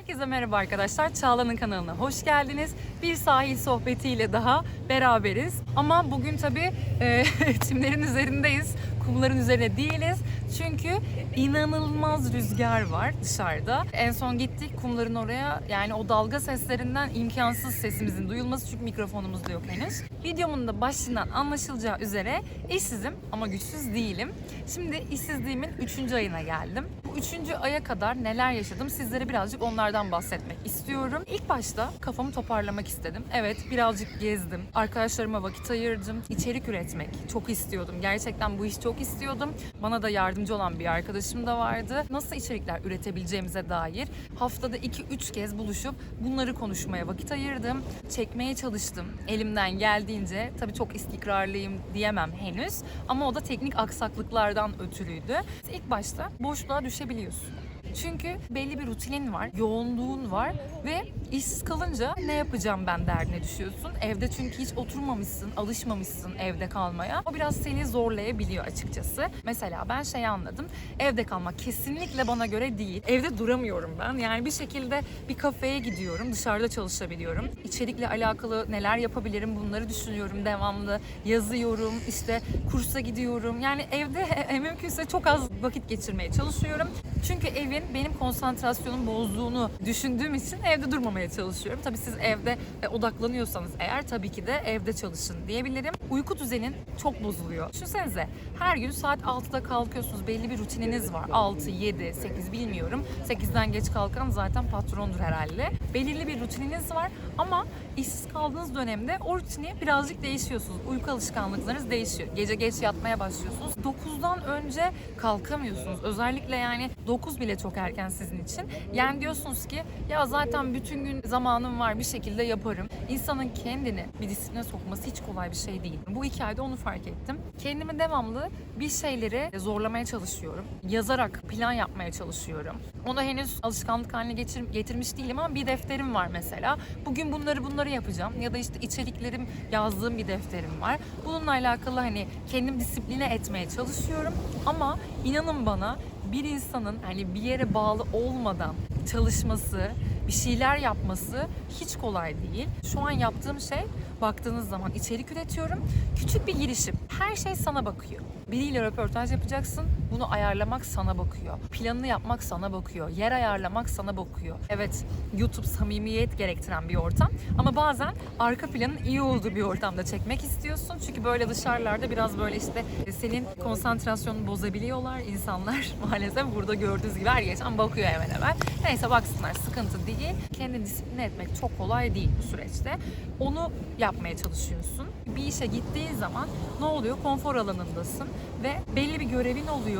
Herkese merhaba arkadaşlar. Çağla'nın kanalına hoş geldiniz. Bir sahil sohbetiyle daha beraberiz. Ama bugün tabii e, çimlerin üzerindeyiz. Kumların üzerine değiliz. Çünkü inanılmaz rüzgar var dışarıda. En son gittik kumların oraya. Yani o dalga seslerinden imkansız sesimizin duyulması çünkü mikrofonumuz da yok henüz. Videomun da başından anlaşılacağı üzere işsizim ama güçsüz değilim. Şimdi işsizliğimin 3. ayına geldim. Bu 3. aya kadar neler yaşadım sizlere birazcık onlardan bahsetmek istiyorum. İlk başta kafamı toparlamak istedim. Evet birazcık gezdim. Arkadaşlarıma vakit ayırdım. İçerik üretmek çok istiyordum. Gerçekten bu işi çok istiyordum. Bana da yardımcı olan bir arkadaşım da vardı. Nasıl içerikler üretebileceğimize dair haftada 2-3 kez buluşup bunları konuşmaya vakit ayırdım. Çekmeye çalıştım. Elimden geldiğince tabii çok istikrarlıyım diyemem henüz ama o da teknik aksaklıklardan ötürüydü. İlk başta boşluğa düşebiliyorsun. Çünkü belli bir rutinin var, yoğunluğun var ve işsiz kalınca ne yapacağım ben derdine düşüyorsun. Evde çünkü hiç oturmamışsın, alışmamışsın evde kalmaya. O biraz seni zorlayabiliyor açıkçası. Mesela ben şey anladım. Evde kalmak kesinlikle bana göre değil. Evde duramıyorum ben. Yani bir şekilde bir kafeye gidiyorum, dışarıda çalışabiliyorum. İçerikle alakalı neler yapabilirim bunları düşünüyorum devamlı. Yazıyorum, işte kursa gidiyorum. Yani evde mümkünse çok az vakit geçirmeye çalışıyorum. Çünkü evin benim konsantrasyonumu bozduğunu düşündüğüm için evde durmamaya çalışıyorum. Tabii siz evde e, odaklanıyorsanız eğer tabii ki de evde çalışın diyebilirim. Uyku düzenin çok bozuluyor. Düşünsenize her gün saat 6'da kalkıyorsunuz. Belli bir rutininiz var. 6, 7, 8 bilmiyorum. 8'den geç kalkan zaten patrondur herhalde. Belirli bir rutininiz var ama işsiz kaldığınız dönemde o rutini birazcık değişiyorsunuz. Uyku alışkanlıklarınız değişiyor. Gece geç yatmaya başlıyorsunuz. 9'dan önce kalkamıyorsunuz. Özellikle yani 9 bile çok erken sizin için. Yani diyorsunuz ki ya zaten bütün gün zamanım var bir şekilde yaparım. İnsanın kendini bir disipline sokması hiç kolay bir şey değil. Bu iki ayda onu fark ettim. Kendimi devamlı bir şeyleri zorlamaya çalışıyorum. Yazarak plan yapmaya çalışıyorum. Onu henüz alışkanlık haline getir, getirmiş değilim ama bir defterim var mesela. Bugün bunları bunları yapacağım ya da işte içeriklerim yazdığım bir defterim var. Bununla alakalı hani kendim disipline etmeye çalışıyorum ama inanın bana bir insanın hani bir yere bağlı olmadan çalışması, bir şeyler yapması hiç kolay değil. Şu an yaptığım şey baktığınız zaman içerik üretiyorum. Küçük bir girişim. Her şey sana bakıyor. Biriyle röportaj yapacaksın. Bunu ayarlamak sana bakıyor. Planını yapmak sana bakıyor. Yer ayarlamak sana bakıyor. Evet YouTube samimiyet gerektiren bir ortam. Ama bazen arka planın iyi olduğu bir ortamda çekmek istiyorsun. Çünkü böyle dışarılarda biraz böyle işte senin konsantrasyonunu bozabiliyorlar insanlar. Maalesef burada gördüğünüz gibi her geçen bakıyor hemen hemen. Neyse baksınlar sıkıntı değil. Kendini disipline etmek çok kolay değil bu süreçte. Onu yapmaya çalışıyorsun. Bir işe gittiğin zaman ne oluyor? Konfor alanındasın ve belli bir görevin oluyor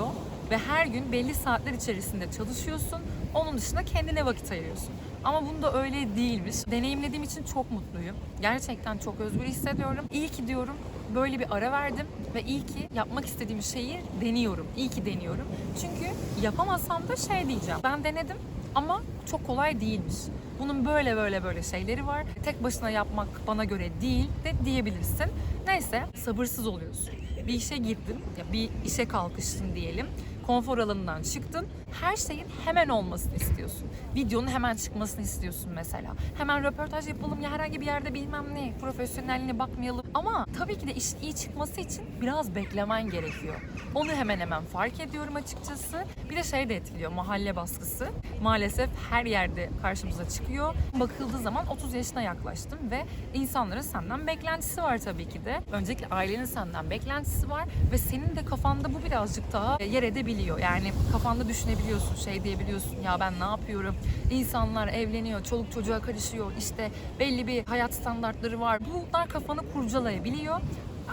ve her gün belli saatler içerisinde çalışıyorsun. Onun dışında kendine vakit ayırıyorsun. Ama bunda öyle değilmiş. Deneyimlediğim için çok mutluyum. Gerçekten çok özgür hissediyorum. İyi ki diyorum böyle bir ara verdim ve iyi ki yapmak istediğim şeyi deniyorum. İyi ki deniyorum. Çünkü yapamazsam da şey diyeceğim. Ben denedim ama çok kolay değilmiş. Bunun böyle böyle böyle şeyleri var. Tek başına yapmak bana göre değil de diyebilirsin. Neyse sabırsız oluyorsun. Bir işe girdin, ya bir işe kalkıştın diyelim. Konfor alanından çıktın. Her şeyin hemen olmasını istiyorsun. Videonun hemen çıkmasını istiyorsun mesela. Hemen röportaj yapalım ya herhangi bir yerde bilmem ne, profesyonelliğine bakmayalım. Ama tabii ki de işin iyi çıkması için biraz beklemen gerekiyor. Onu hemen hemen fark ediyorum açıkçası. Bir de şey de etkiliyor, mahalle baskısı. Maalesef her yerde karşımıza çıkıyor. Bakıldığı zaman 30 yaşına yaklaştım ve insanların senden beklentisi var tabii ki de. Öncelikle ailenin senden beklentisi var ve senin de kafanda bu birazcık daha yer edebiliyor. Yani kafanda düşünebiliyorsun, şey diyebiliyorsun ya ben ne yapıyorum? İnsanlar evleniyor, çoluk çocuğa karışıyor, işte belli bir hayat standartları var. Bunlar kafanı kurcalayabiliyor.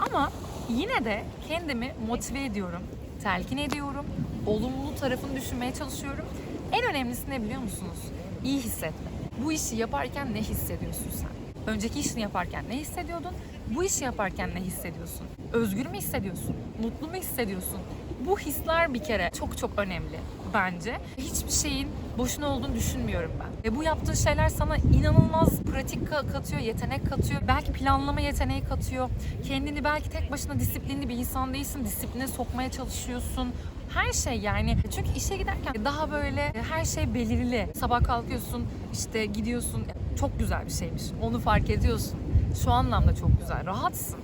Ama yine de kendimi motive ediyorum, telkin ediyorum, olumlu tarafını düşünmeye çalışıyorum. En önemlisi ne biliyor musunuz? İyi hissetmek. Bu işi yaparken ne hissediyorsun sen? Önceki işini yaparken ne hissediyordun? Bu işi yaparken ne hissediyorsun? Özgür mü hissediyorsun? Mutlu mu hissediyorsun? Bu hisler bir kere çok çok önemli bence. Hiçbir şeyin boşuna olduğunu düşünmüyorum ben. E bu yaptığın şeyler sana inanılmaz pratik ka- katıyor, yetenek katıyor. Belki planlama yeteneği katıyor. Kendini belki tek başına disiplinli bir insan değilsin. Disipline sokmaya çalışıyorsun. Her şey yani çünkü işe giderken daha böyle her şey belirli. Sabah kalkıyorsun işte gidiyorsun çok güzel bir şeymiş. Onu fark ediyorsun. Şu anlamda çok güzel. Rahatsın.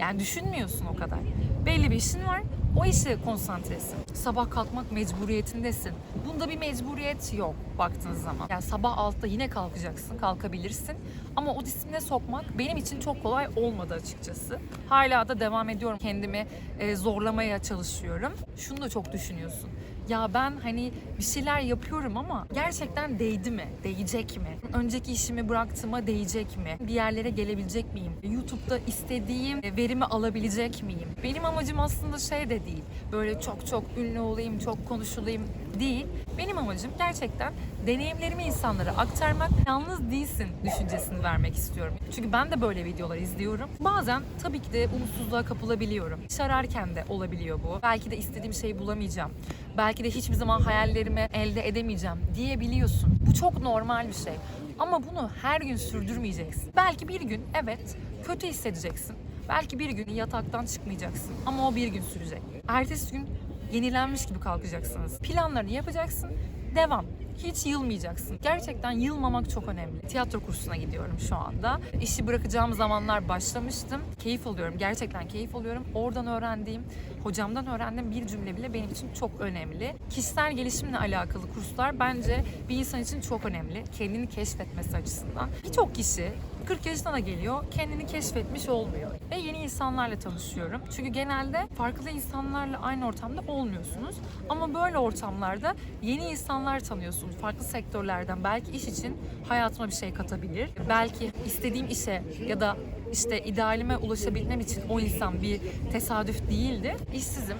Yani düşünmüyorsun o kadar. Belli bir işin var. O işe konsantresin. Sabah kalkmak mecburiyetindesin. Bunda bir mecburiyet yok baktığınız zaman. Yani sabah 6'da yine kalkacaksın, kalkabilirsin. Ama o disipline sokmak benim için çok kolay olmadı açıkçası. Hala da devam ediyorum. Kendimi e, zorlamaya çalışıyorum. Şunu da çok düşünüyorsun. Ya ben hani bir şeyler yapıyorum ama gerçekten değdi mi? Değecek mi? Önceki işimi bıraktığıma değecek mi? Bir yerlere gelebilecek miyim? YouTube'da istediğim e, verimi alabilecek miyim? Benim amacım aslında şey de değil. Böyle çok çok ünlü olayım, çok konuşulayım değil. Benim amacım gerçekten deneyimlerimi insanlara aktarmak, yalnız değilsin düşüncesini vermek istiyorum. Çünkü ben de böyle videolar izliyorum. Bazen tabii ki de umutsuzluğa kapılabiliyorum. İş ararken de olabiliyor bu. Belki de istediğim şeyi bulamayacağım. Belki de hiçbir zaman hayallerimi elde edemeyeceğim diyebiliyorsun. Bu çok normal bir şey. Ama bunu her gün sürdürmeyeceksin. Belki bir gün evet kötü hissedeceksin. Belki bir gün yataktan çıkmayacaksın. Ama o bir gün sürecek. Ertesi gün yenilenmiş gibi kalkacaksınız. Planlarını yapacaksın. Devam. Hiç yılmayacaksın. Gerçekten yılmamak çok önemli. Tiyatro kursuna gidiyorum şu anda. İşi bırakacağım zamanlar başlamıştım. Keyif alıyorum. Gerçekten keyif alıyorum. Oradan öğrendiğim, hocamdan öğrendiğim bir cümle bile benim için çok önemli. Kişisel gelişimle alakalı kurslar bence bir insan için çok önemli. Kendini keşfetmesi açısından. Birçok kişi 40 yaşına da geliyor, kendini keşfetmiş olmuyor. Ve yeni insanlarla tanışıyorum. Çünkü genelde farklı insanlarla aynı ortamda olmuyorsunuz. Ama böyle ortamlarda yeni insanlar tanıyorsunuz. Farklı sektörlerden belki iş için hayatıma bir şey katabilir. Belki istediğim işe ya da işte idealime ulaşabilmem için o insan bir tesadüf değildi. İşsizim,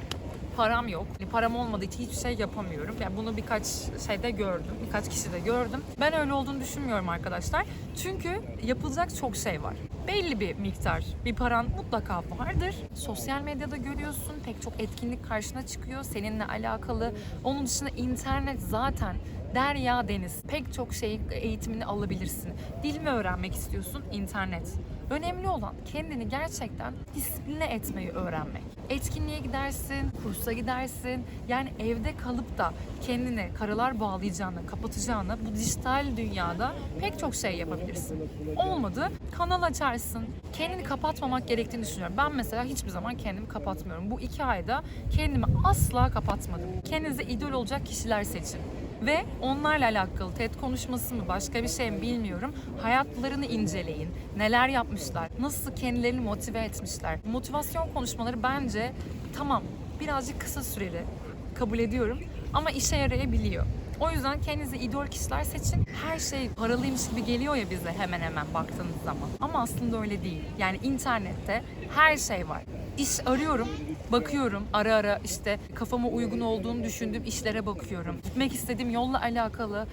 param yok. Yani param olmadığı için hiçbir şey yapamıyorum. Yani bunu birkaç şeyde gördüm. Birkaç kişi de gördüm. Ben öyle olduğunu düşünmüyorum arkadaşlar. Çünkü yapılacak çok şey var. Belli bir miktar bir paran mutlaka vardır. Sosyal medyada görüyorsun. Pek çok etkinlik karşına çıkıyor. Seninle alakalı. Onun dışında internet zaten derya deniz. Pek çok şeyin eğitimini alabilirsin. Dil mi öğrenmek istiyorsun? İnternet. Önemli olan kendini gerçekten disipline etmeyi öğrenmek. Etkinliğe gidersin, kursa gidersin. Yani evde kalıp da kendine karalar bağlayacağını, kapatacağını bu dijital dünyada pek çok şey yapabilirsin. Olmadı kanal açarsın. Kendini kapatmamak gerektiğini düşünüyorum. Ben mesela hiçbir zaman kendimi kapatmıyorum. Bu iki ayda kendimi asla kapatmadım. Kendinize idol olacak kişiler seçin ve onlarla alakalı TED konuşması mı başka bir şey mi bilmiyorum. Hayatlarını inceleyin. Neler yapmışlar? Nasıl kendilerini motive etmişler? Motivasyon konuşmaları bence tamam birazcık kısa süreli kabul ediyorum ama işe yarayabiliyor. O yüzden kendinize idol kişiler seçin. Her şey paralıymış gibi geliyor ya bize hemen hemen baktığınız zaman. Ama aslında öyle değil. Yani internette her şey var. İş arıyorum, bakıyorum ara ara işte kafama uygun olduğunu düşündüğüm işlere bakıyorum. Gitmek istediğim yolla alakalı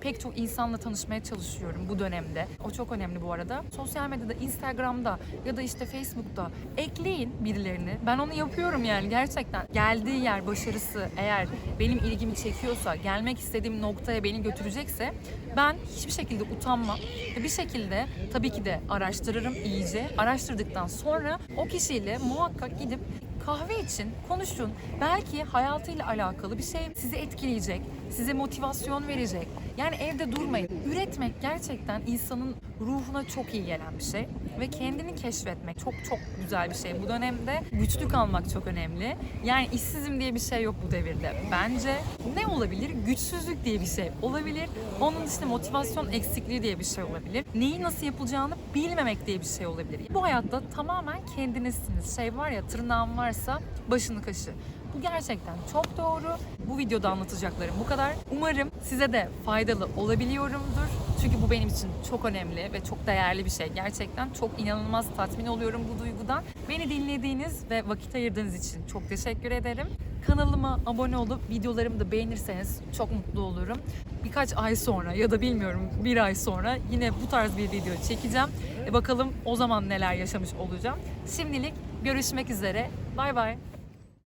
pek çok insanla tanışmaya çalışıyorum bu dönemde. O çok önemli bu arada. Sosyal medyada, Instagram'da ya da işte Facebook'ta ekleyin birilerini. Ben onu yapıyorum yani gerçekten. Geldiği yer başarısı eğer benim ilgimi çekiyorsa, gelmek istediğim noktaya beni götürecekse ben hiçbir şekilde utanmam. Bir şekilde tabii ki de araştırırım iyice. Araştırdıktan sonra o kişiyle muhakkak gidip kahve için konuşun. Belki hayatıyla alakalı bir şey sizi etkileyecek, size motivasyon verecek. Yani evde durmayın. Üretmek gerçekten insanın ruhuna çok iyi gelen bir şey ve kendini keşfetmek çok çok güzel bir şey. Bu dönemde güçlü kalmak çok önemli. Yani işsizim diye bir şey yok bu devirde. Bence ne olabilir? Güçsüzlük diye bir şey olabilir. Onun dışında motivasyon eksikliği diye bir şey olabilir. Neyi nasıl yapılacağını bilmemek diye bir şey olabilir. Bu hayatta tamamen kendinizsiniz. Şey var ya tırnağın varsa başını kaşı. Bu gerçekten çok doğru. Bu videoda anlatacaklarım bu kadar. Umarım size de faydalı olabiliyorumdur. Çünkü bu benim için çok önemli ve çok değerli bir şey. Gerçekten çok inanılmaz tatmin oluyorum bu duygudan. Beni dinlediğiniz ve vakit ayırdığınız için çok teşekkür ederim. Kanalıma abone olup videolarımı da beğenirseniz çok mutlu olurum. Birkaç ay sonra ya da bilmiyorum bir ay sonra yine bu tarz bir video çekeceğim. E bakalım o zaman neler yaşamış olacağım. Şimdilik görüşmek üzere. Bay bay.